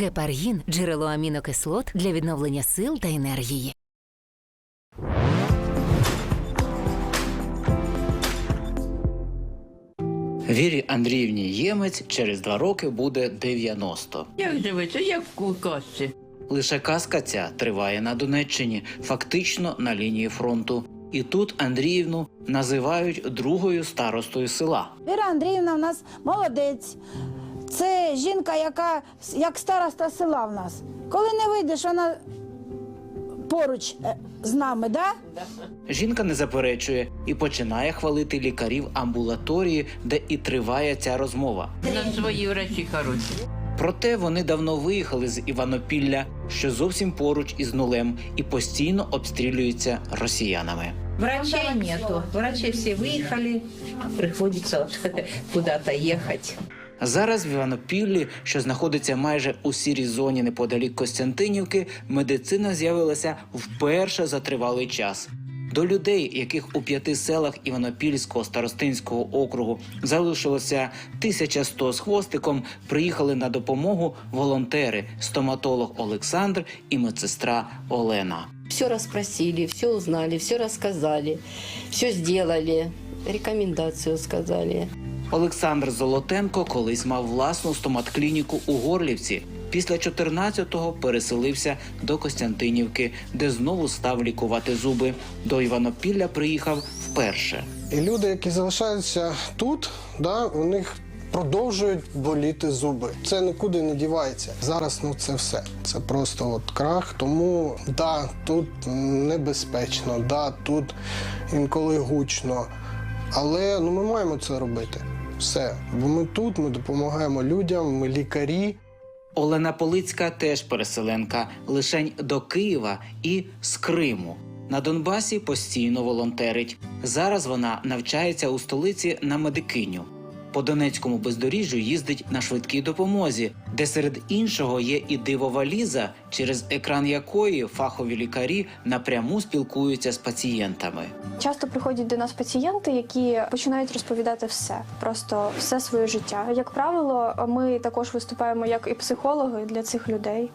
Гепаргін джерело амінокислот для відновлення сил та енергії. Вірі Андріївні Ємець через два роки буде 90. Як живеться, як в казці. Лише казка ця триває на Донеччині, фактично на лінії фронту. І тут Андріївну називають другою старостою села. Віра Андріївна в нас молодець. Це жінка, яка як староста села в нас. Коли не вийдеш, вона поруч е, з нами, да? Жінка не заперечує і починає хвалити лікарів амбулаторії, де і триває ця розмова. На свої врачі хороші. Проте вони давно виїхали з Іванопілля, що зовсім поруч із нулем, і постійно обстрілюються росіянами. Врачей нету. Врачи все выехали. Приходится куда-то ехать. Зараз в Іванопіллі, що знаходиться майже у сірій зоні неподалік Костянтинівки, медицина з'явилася вперше за тривалий час. До людей, яких у п'яти селах Іванопільського старостинського округу залишилося 1100 з хвостиком, приїхали на допомогу волонтери, стоматолог Олександр і медсестра Олена. Все расспросили, все узнали, все рассказали, все сделали, рекомендацию сказали. Олександр Золотенко колись мав власну стоматклініку у Горлівці. Після 14-го переселився до Костянтинівки, де знову став лікувати зуби. До Іванопілля приїхав вперше. І люди, які залишаються тут, да, у них продовжують боліти зуби. Це нікуди не дівається. Зараз ну це все. Це просто от крах. Тому да, тут небезпечно, да, тут інколи гучно. Але ну ми маємо це робити. Все. Бо ми тут, ми допомагаємо людям, ми лікарі. Олена Полицька теж переселенка, лишень до Києва і з Криму. На Донбасі постійно волонтерить. Зараз вона навчається у столиці на медикиню. По Донецькому бездоріжжю їздить на швидкій допомозі, де серед іншого є і дивова ліза, через екран якої фахові лікарі напряму спілкуються з пацієнтами. Часто приходять до нас пацієнти, які починають розповідати все, просто все своє життя. Як правило, ми також виступаємо як і психологи для цих людей.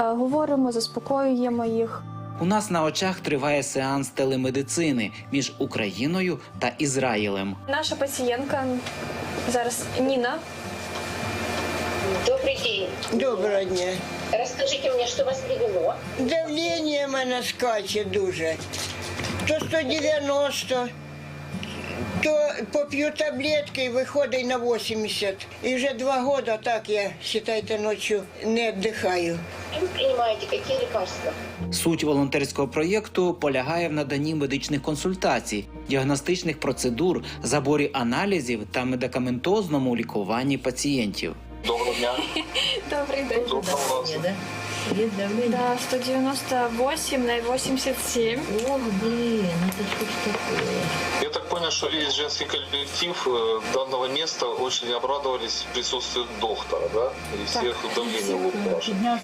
Е, Говоримо, заспокоюємо їх. У нас на очах триває сеанс телемедицини між Україною та Ізраїлем. Наша пацієнтка зараз Ніна. Добрый день. Доброго дня. Расскажите мне, что вас привело. Давлення в мене скаче дуже. То 190, то поп'ю таблетки і виходить на 80. І вже два роки так я, вважайте, ночі не віддихаю. Вы принимаете? Какие лекарства? Суть волонтерського проєкту полягає в наданні медичних консультацій, діагностичних процедур, заборі аналізів та медикаментозному лікуванні пацієнтів. Доброго дня. Добрий день. Доброго вас. Да? Давление? Да, 198 на 87. Ох, блин, это что ж такое? Я понял, что весь женский коллектив э, данного места очень обрадовались присутствию доктора, да? И всех давление.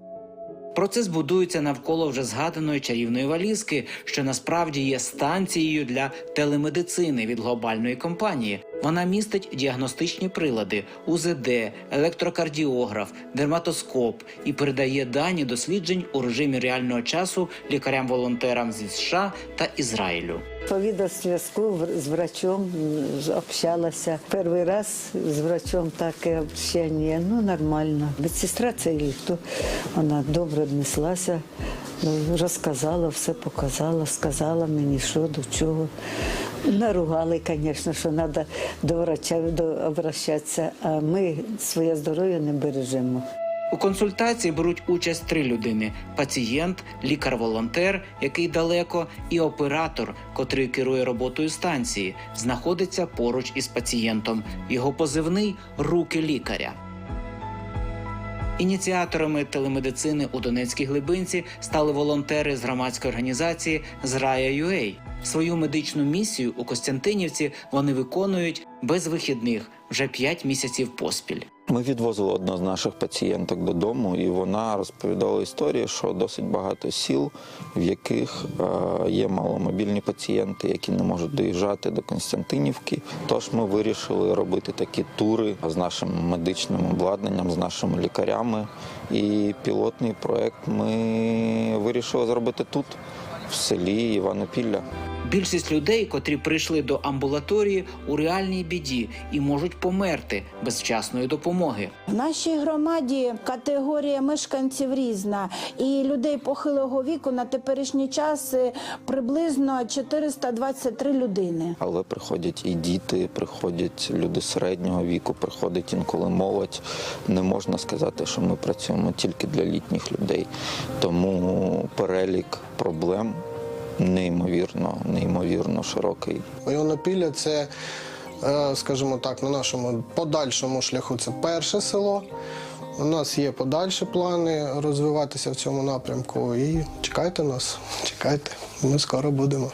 Процес будується навколо вже згаданої чарівної валізки, що насправді є станцією для телемедицини від глобальної компанії. Вона містить діагностичні прилади, УЗД, електрокардіограф, дерматоскоп і передає дані досліджень у режимі реального часу лікарям-волонтерам зі США та Ізраїлю. По відеозв'язку з врачом общалася. Перший раз з врачом таке общення, ну нормально. Медсестра це літо, вона добре віднеслася, розказала, все показала, сказала мені, що до чого. Наругали, звісно, що треба до врача обращатися, а ми своє здоров'я не бережемо. У консультації беруть участь три людини: пацієнт, лікар-волонтер, який далеко, і оператор, котрий керує роботою станції, знаходиться поруч із пацієнтом. Його позивний руки лікаря. Ініціаторами телемедицини у Донецькій глибинці стали волонтери з громадської організації Зрая.UA. Свою медичну місію у Костянтинівці вони виконують без вихідних вже 5 місяців поспіль. Ми відвозили одну з наших пацієнток додому, і вона розповідала історію, що досить багато сіл, в яких е, є маломобільні пацієнти, які не можуть доїжджати до Константинівки. Тож ми вирішили робити такі тури з нашим медичним обладнанням, з нашими лікарями. І пілотний проект ми вирішили зробити тут, в селі Іванопілля. Більшість людей, котрі прийшли до амбулаторії, у реальній біді і можуть померти без вчасної допомоги. В нашій громаді категорія мешканців різна, і людей похилого віку на теперішній час е, приблизно 423 людини. Але приходять і діти, приходять люди середнього віку, приходить інколи молодь. Не можна сказати, що ми працюємо тільки для літніх людей. Тому перелік проблем неймовірно, неймовірно широкий. Іванопілля це, е, скажімо так, на нашому подальшому шляху це перше село. У нас є подальші плани розвиватися в цьому напрямку. І чекайте нас, чекайте, ми скоро будемо.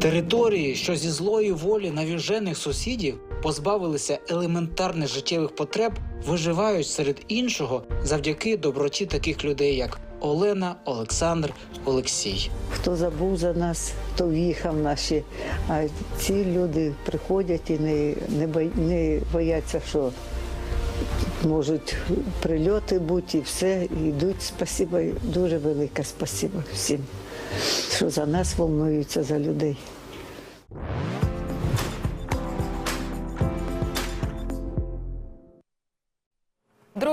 Території, що зі злої волі навіжених сусідів позбавилися елементарних життєвих потреб, виживають серед іншого завдяки доброті таких людей, як Олена, Олександр, Олексій. Хто забув за нас, хто в'їхав наші. А ці люди приходять і не, не, бой- не бояться, що можуть прильоти бути і все, йдуть. Спасибо, дуже велике спасибо всім, що за нас волнуються за людей.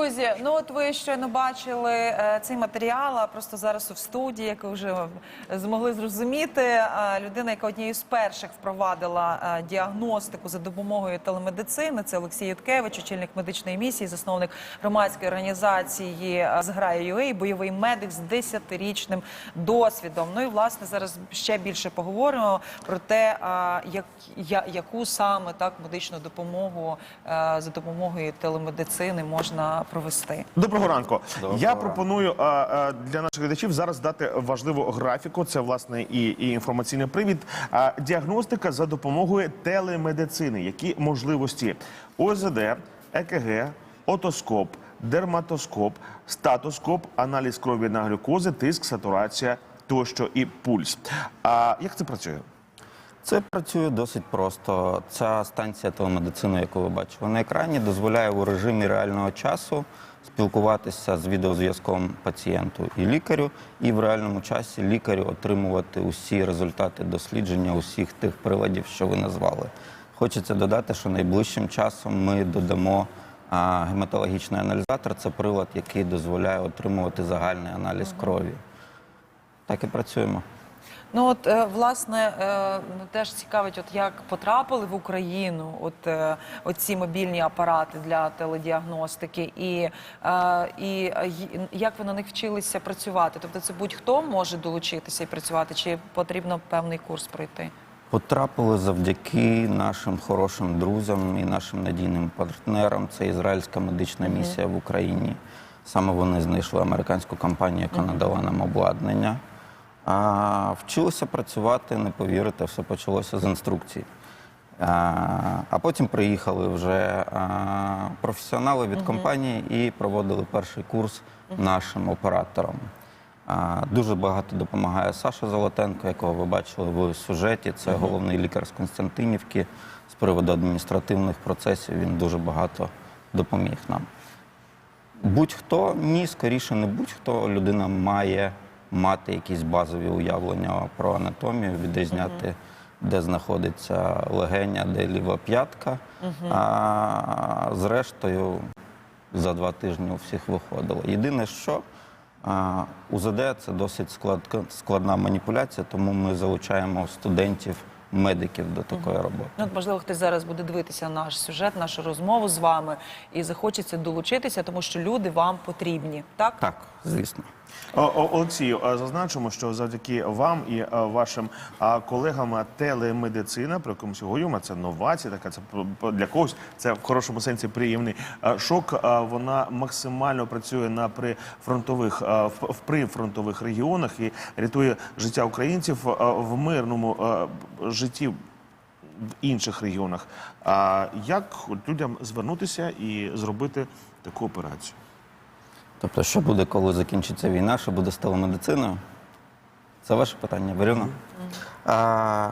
Друзі, ну от ви щойно бачили е, цей матеріал, а просто зараз в студії, як ви вже змогли зрозуміти, е, людина, яка однією з перших впровадила е, діагностику за допомогою телемедицини, це Олексій Юткевич, очільник медичної місії, засновник громадської організації е, «Зграя бойовий медик з 10-річним досвідом. Ну і власне зараз ще більше поговоримо про те, як, яку саме так медичну допомогу за допомогою телемедицини можна провести. Доброго ранку. Доброго Я ранку. пропоную а, а, для наших глядачів зараз дати важливу графіку. Це власне і, і інформаційний привід. А, діагностика за допомогою телемедицини. Які можливості ОЗД, ЕКГ, отоскоп, дерматоскоп, статоскоп, аналіз крові на глюкози, тиск, сатурація тощо і пульс. А як це працює? Це працює досить просто. Ця станція телемедицини, яку ви бачили на екрані, дозволяє у режимі реального часу спілкуватися з відеозв'язком пацієнту і лікарю, і в реальному часі лікарю отримувати усі результати дослідження усіх тих приладів, що ви назвали. Хочеться додати, що найближчим часом ми додамо гематологічний аналізатор. Це прилад, який дозволяє отримувати загальний аналіз крові. Так і працюємо. Ну от е, власне е, теж цікавить, от як потрапили в Україну, от е, оці мобільні апарати для теледіагностики, і, і як ви на них вчилися працювати? Тобто, це будь-хто може долучитися і працювати, чи потрібно певний курс пройти? Потрапили завдяки нашим хорошим друзям і нашим надійним партнерам. Це ізраїльська медична місія в Україні. Саме вони знайшли американську компанію, яка надала нам обладнання. А вчилися працювати, не повірите, все почалося з інструкцій. А, а потім приїхали вже а, професіонали від компанії і проводили перший курс нашим операторам. А, Дуже багато допомагає Саша Золотенко, якого ви бачили в сюжеті. Це головний лікар з Константинівки. З приводу адміністративних процесів він дуже багато допоміг нам. Будь-хто ні, скоріше не будь-хто. Людина має мати якісь базові уявлення про анатомію, відрізняти, де знаходиться легеня, де ліва п'ятка. А зрештою, за два тижні у всіх виходило. Єдине, що а, УЗД це досить склад- складна маніпуляція, тому ми залучаємо студентів, медиків до такої роботи. Ну, от, можливо, хтось зараз буде дивитися наш сюжет, нашу розмову з вами і захочеться долучитися, тому що люди вам потрібні. Так? Так, звісно. О- Олексію, зазначимо, що завдяки вам і вашим колегам телемедицина, про яку ми сьогодні говоримо, це новація, така це для когось це в хорошому сенсі приємний шок. Вона максимально працює на прифронтових в прифронтових регіонах і рятує життя українців в мирному а, житті в інших регіонах. А як людям звернутися і зробити таку операцію? Тобто, що буде, коли закінчиться війна, що буде з телемедициною? Це ваше питання, Вірюна? А,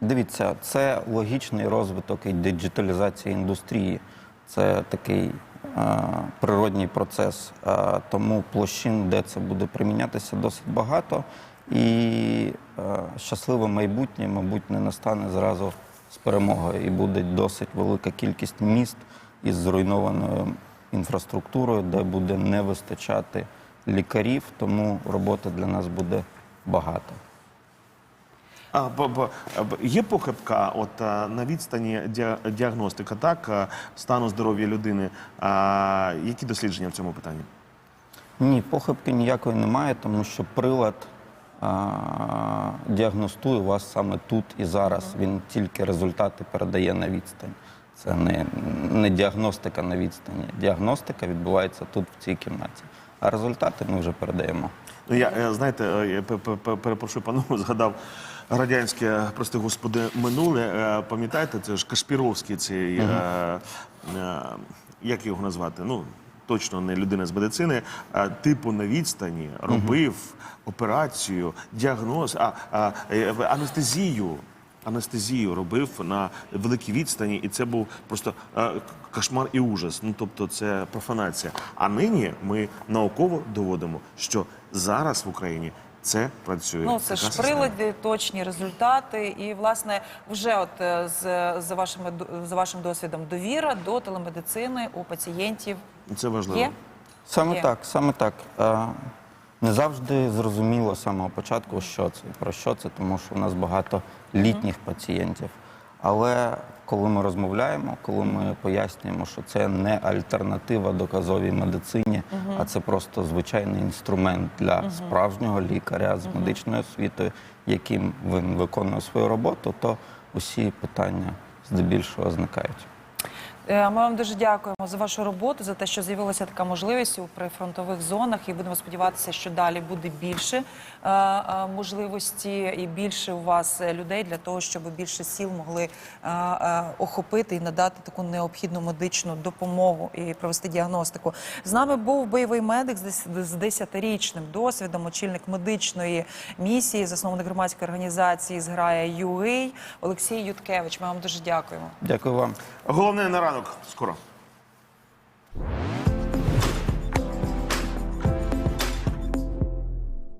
дивіться, це логічний розвиток і диджиталізація індустрії. Це такий а, природній процес. А, тому площин, де це буде примінятися, досить багато. І а, щасливе майбутнє, мабуть, не настане зразу з перемогою. І буде досить велика кількість міст із зруйнованою інфраструктурою, де буде не вистачати лікарів, тому роботи для нас буде багато. А, бо, б- є похибка от, а, на відстані діа- діагностика, так, а, стану здоров'я людини. А, які дослідження в цьому питанні? Ні, похибки ніякої немає, тому що прилад діагностує вас саме тут і зараз. Він тільки результати передає на відстань. Це не, не діагностика на відстані. Діагностика відбувається тут, в цій кімнаті. А результати ми вже передаємо. Ну, я, е, знаєте, е, я пе- пе- пе- перепрошую, пану, згадав радянське, прости господи, минуле. Е, Пам'ятаєте, це ж Кашпіровський цей, е, як його назвати? Ну, точно не людина з медицини, а типу на відстані робив операцію, діагноз, а, а, е, анестезію. Анестезію робив на великій відстані, і це був просто е, кошмар і ужас. Ну тобто, це профанація. А нині ми науково доводимо, що зараз в Україні це працює. Ну, це ж прилади, точні результати. І, власне, вже от е, з, за, вашими, за вашим досвідом довіра до телемедицини у пацієнтів Це важливо. є? Саме Є. так, саме так. Е, Не завжди зрозуміло з самого початку, що це, про що це, тому що у нас багато літніх пацієнтів. Але коли ми розмовляємо, коли ми пояснюємо, що це не альтернатива доказовій медицині, а це просто звичайний інструмент для справжнього лікаря з медичною освітою, яким він виконує свою роботу, то усі питання здебільшого зникають. Е, Ми вам дуже дякуємо за вашу роботу, за те, що з'явилася така можливість у прифронтових зонах, і будемо сподіватися, що далі буде більше е, е, можливості і більше у вас людей для того, щоб більше сіл могли охопити і надати таку необхідну медичну допомогу і провести діагностику. З нами був бойовий медик з дес- з 10-річним досвідом, очільник медичної місії, засновник громадської організації Зграя UA Олексій Юткевич. Ми вам дуже дякуємо. Дякую вам. Головне на ранок скоро.